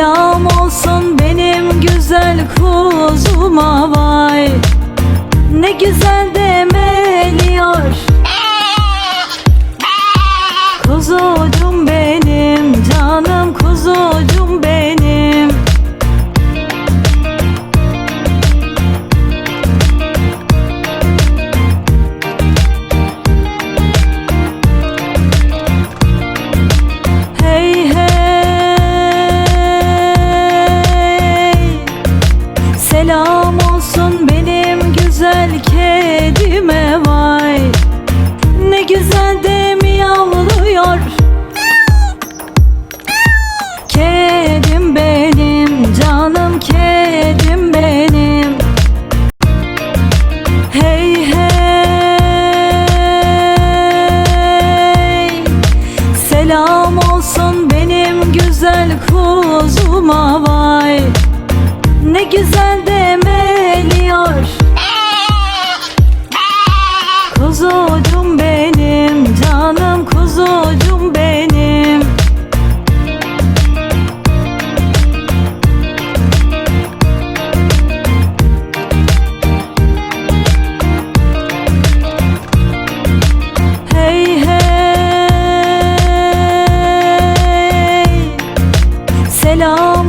Selam olsun benim güzel kuzuma vay. Ne güzel demeliyor. Kuzu Selam olsun benim güzel kedime vay. Ne güzel de miyavlıyor Kedim benim canım kedim benim. Hey hey. Selam olsun benim güzel kuzuma vay. Ne güzel Kuzucum benim canım kuzucum benim. Hey hey. Selam